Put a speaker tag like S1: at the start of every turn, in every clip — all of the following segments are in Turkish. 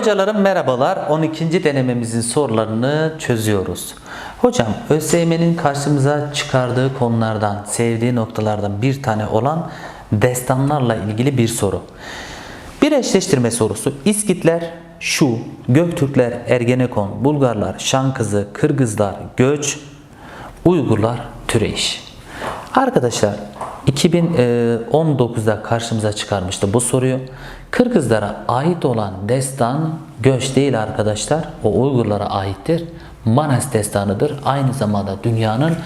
S1: hocalarım merhabalar. 12. denememizin sorularını çözüyoruz. Hocam ÖSYM'nin karşımıza çıkardığı konulardan, sevdiği noktalardan bir tane olan destanlarla ilgili bir soru. Bir eşleştirme sorusu. İskitler şu, Göktürkler, Ergenekon, Bulgarlar, Şankızı, Kırgızlar, Göç, Uygurlar, Türeyiş. Arkadaşlar 2019'da karşımıza çıkarmıştı bu soruyu. Kırgızlara ait olan destan göç değil arkadaşlar. O Uygurlara aittir. Manas destanıdır. Aynı zamanda dünyanın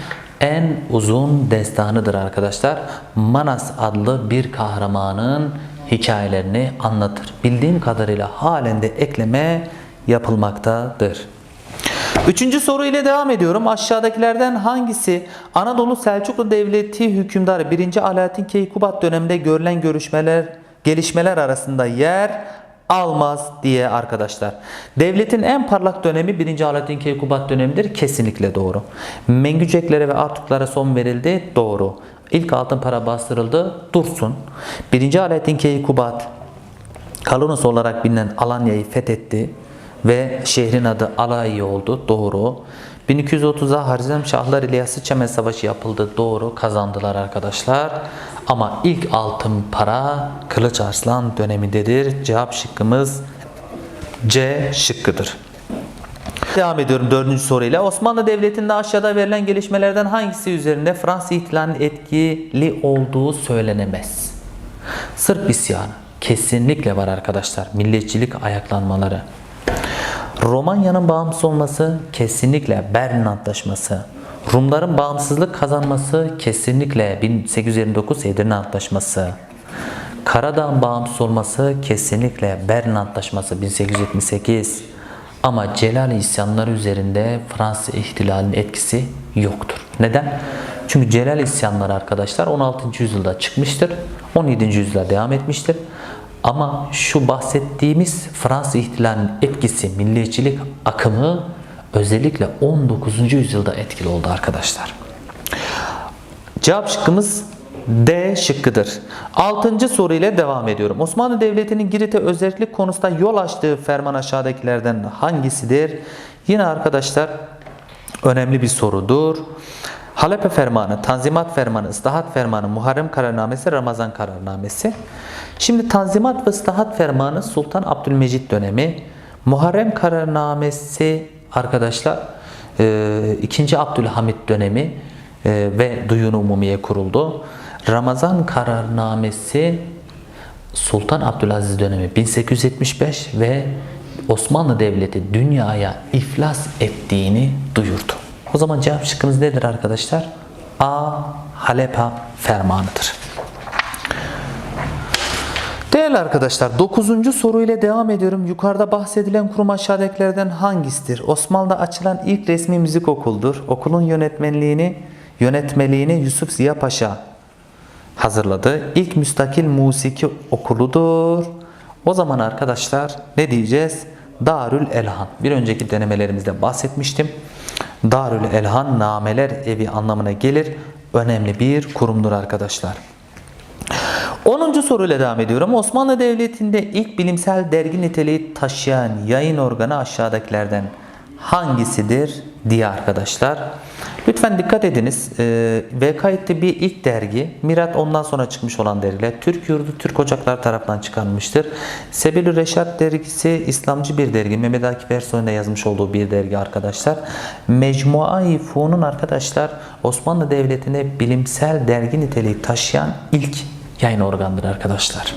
S1: en uzun destanıdır arkadaşlar. Manas adlı bir kahramanın hikayelerini anlatır. Bildiğim kadarıyla halen de ekleme yapılmaktadır. Üçüncü soru ile devam ediyorum. Aşağıdakilerden hangisi Anadolu Selçuklu Devleti hükümdarı 1. Alaaddin Keykubat döneminde görülen görüşmeler, gelişmeler arasında yer almaz diye arkadaşlar. Devletin en parlak dönemi 1. Alaaddin Keykubat dönemidir. Kesinlikle doğru. Mengüceklere ve Artuklara son verildi. Doğru. İlk altın para bastırıldı. Dursun. 1. Alaaddin Keykubat Kalonus olarak bilinen Alanya'yı fethetti ve şehrin adı Alayi oldu. Doğru. 1230'da Harizm Şahlar ile Yasıçemen Savaşı yapıldı. Doğru. Kazandılar arkadaşlar. Ama ilk altın para Kılıç Arslan dönemindedir. Cevap şıkkımız C şıkkıdır. Devam ediyorum dördüncü soruyla. Osmanlı Devleti'nde aşağıda verilen gelişmelerden hangisi üzerinde Fransız ihtilalinin etkili olduğu söylenemez? Sırp isyanı kesinlikle var arkadaşlar. Milliyetçilik ayaklanmaları. Romanya'nın bağımsız olması kesinlikle Berlin Antlaşması. Rumların bağımsızlık kazanması kesinlikle 1829 Edirne Antlaşması. Karadağ'ın bağımsız olması kesinlikle Berlin Antlaşması 1878. Ama Celal isyanları üzerinde Fransız ihtilalinin etkisi yoktur. Neden? Çünkü Celal isyanları arkadaşlar 16. yüzyılda çıkmıştır. 17. yüzyılda devam etmiştir. Ama şu bahsettiğimiz Fransız ihtilalinin etkisi, milliyetçilik akımı özellikle 19. yüzyılda etkili oldu arkadaşlar. Cevap şıkkımız D şıkkıdır. Altıncı soru ile devam ediyorum. Osmanlı Devleti'nin Girit'e özellik konusunda yol açtığı ferman aşağıdakilerden hangisidir? Yine arkadaşlar önemli bir sorudur. Halepe Fermanı, Tanzimat Fermanı, Islahat Fermanı, Muharrem Kararnamesi, Ramazan Kararnamesi. Şimdi Tanzimat ve Islahat Fermanı Sultan Abdülmecit dönemi. Muharrem Kararnamesi arkadaşlar 2. Abdülhamit dönemi e, ve Duyun Umumiye kuruldu. Ramazan Kararnamesi Sultan Abdülaziz dönemi 1875 ve Osmanlı Devleti dünyaya iflas ettiğini duyurdu. O zaman cevap şıkkımız nedir arkadaşlar? A. Halepa fermanıdır. Değerli arkadaşlar 9. soru ile devam ediyorum. Yukarıda bahsedilen kurum aşağıdakilerden hangisidir? Osmanlı'da açılan ilk resmi müzik okuldur. Okulun yönetmenliğini yönetmeliğini Yusuf Ziya Paşa hazırladı. İlk müstakil musiki okuludur. O zaman arkadaşlar ne diyeceğiz? Darül Elhan. Bir önceki denemelerimizde bahsetmiştim. Darül Elhan nameler evi anlamına gelir. Önemli bir kurumdur arkadaşlar. 10. soruyla devam ediyorum. Osmanlı Devleti'nde ilk bilimsel dergi niteliği taşıyan yayın organı aşağıdakilerden hangisidir diye arkadaşlar. Lütfen dikkat ediniz. Ee, VKİT'te bir ilk dergi. Mirat ondan sonra çıkmış olan dergiler. Türk Yurdu Türk Ocaklar tarafından çıkarılmıştır. Sebil Reşat dergisi İslamcı bir dergi. Mehmet Akif Ersoy'un da yazmış olduğu bir dergi arkadaşlar. Mecmua-i Fu'nun arkadaşlar Osmanlı Devleti'nde bilimsel dergi niteliği taşıyan ilk yayın organıdır arkadaşlar.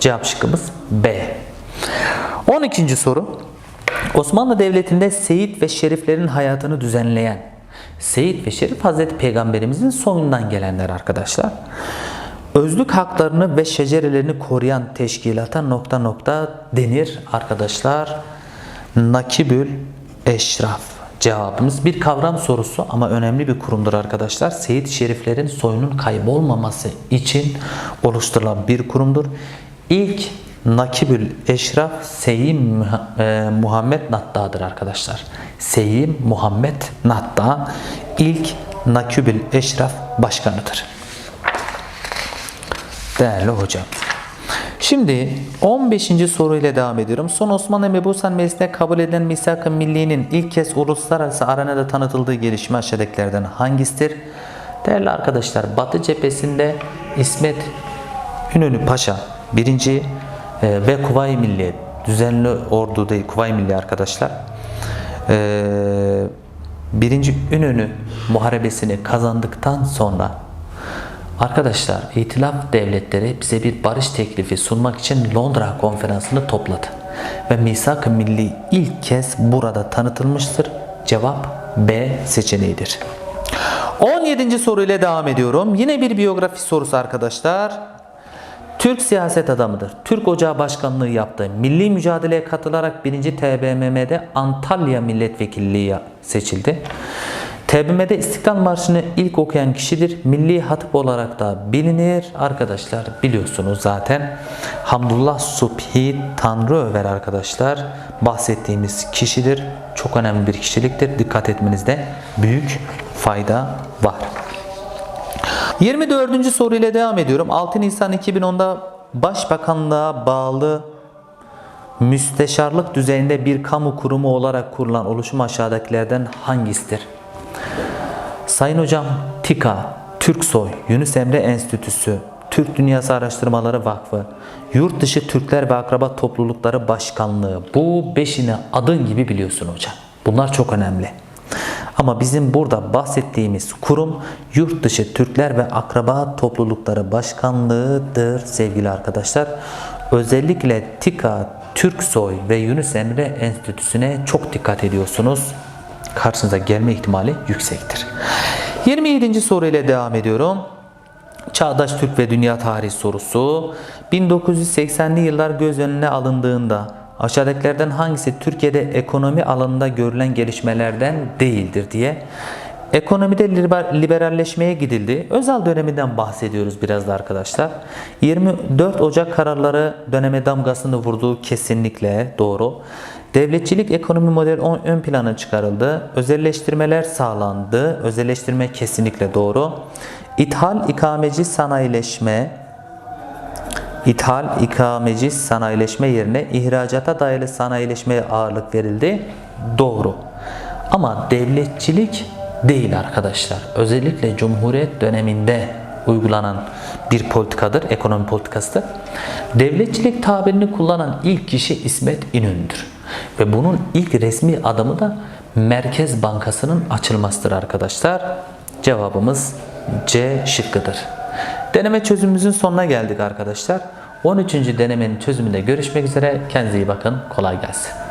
S1: Cevap şıkkımız B. 12. soru. Osmanlı Devleti'nde Seyit ve Şeriflerin hayatını düzenleyen Seyit ve Şerif Hazreti Peygamberimizin soyundan gelenler arkadaşlar. Özlük haklarını ve şecerelerini koruyan teşkilata nokta nokta denir arkadaşlar. Nakibül Eşraf cevabımız bir kavram sorusu ama önemli bir kurumdur arkadaşlar. Seyit Şeriflerin soyunun kaybolmaması için oluşturulan bir kurumdur. İlk Nakibül Eşraf Seyyim e, Muhammed Natta'dır arkadaşlar. Seyyim Muhammed Natta ilk Nakibül Eşraf başkanıdır. Değerli hocam. Şimdi 15. soruyla devam ediyorum. Son Osmanlı Mebusan Meclisi'nde kabul edilen Misak-ı Milli'nin ilk kez uluslararası arenada tanıtıldığı gelişme aşağıdakilerden hangisidir? Değerli arkadaşlar Batı cephesinde İsmet İnönü Paşa birinci e, ve Kuvayi Milli düzenli ordu değil Kuvayi Milli arkadaşlar. E, birinci İnönü muharebesini kazandıktan sonra Arkadaşlar İtilaf devletleri bize bir barış teklifi sunmak için Londra konferansını topladı. Ve misak-ı milli ilk kez burada tanıtılmıştır. Cevap B seçeneğidir. 17. soruyla devam ediyorum. Yine bir biyografi sorusu arkadaşlar. Türk siyaset adamıdır. Türk Ocağı Başkanlığı yaptı. Milli mücadeleye katılarak 1. TBMM'de Antalya Milletvekilliği seçildi. TBMM'de İstiklal Marşı'nı ilk okuyan kişidir. Milli Hatip olarak da bilinir. Arkadaşlar biliyorsunuz zaten. Hamdullah Subhi Tanrıöver arkadaşlar bahsettiğimiz kişidir. Çok önemli bir kişiliktir. Dikkat etmenizde büyük fayda var. 24. soruyla devam ediyorum. 6 Nisan 2010'da Başbakanlığa bağlı müsteşarlık düzeyinde bir kamu kurumu olarak kurulan oluşum aşağıdakilerden hangisidir? Sayın Hocam TİKA, Türksoy, Yunus Emre Enstitüsü, Türk Dünyası Araştırmaları Vakfı, Yurt Dışı Türkler ve Akraba Toplulukları Başkanlığı. Bu beşini adın gibi biliyorsun hocam. Bunlar çok önemli. Ama bizim burada bahsettiğimiz kurum Yurt Dışı Türkler ve Akraba Toplulukları Başkanlığı'dır sevgili arkadaşlar. Özellikle TİKA, Türksoy ve Yunus Emre Enstitüsü'ne çok dikkat ediyorsunuz. Karşınıza gelme ihtimali yüksektir. 27. soruyla devam ediyorum. Çağdaş Türk ve Dünya Tarihi sorusu 1980'li yıllar göz önüne alındığında aşağıdakilerden hangisi Türkiye'de ekonomi alanında görülen gelişmelerden değildir diye Ekonomide liber- liberalleşmeye gidildi. Özal döneminden bahsediyoruz biraz da arkadaşlar. 24 Ocak kararları döneme damgasını vurduğu kesinlikle doğru. Devletçilik ekonomi modeli ön plana çıkarıldı. Özelleştirmeler sağlandı. Özelleştirme kesinlikle doğru. İthal ikameci sanayileşme İthal ikameci sanayileşme yerine ihracata dayalı sanayileşmeye ağırlık verildi. Doğru. Ama devletçilik değil arkadaşlar. Özellikle Cumhuriyet döneminde uygulanan bir politikadır, ekonomi politikasıdır. Devletçilik tabirini kullanan ilk kişi İsmet İnönü'dür. Ve bunun ilk resmi adımı da Merkez Bankası'nın açılmasıdır arkadaşlar. Cevabımız C şıkkıdır. Deneme çözümümüzün sonuna geldik arkadaşlar. 13. denemenin çözümünde görüşmek üzere. Kendinize iyi bakın. Kolay gelsin.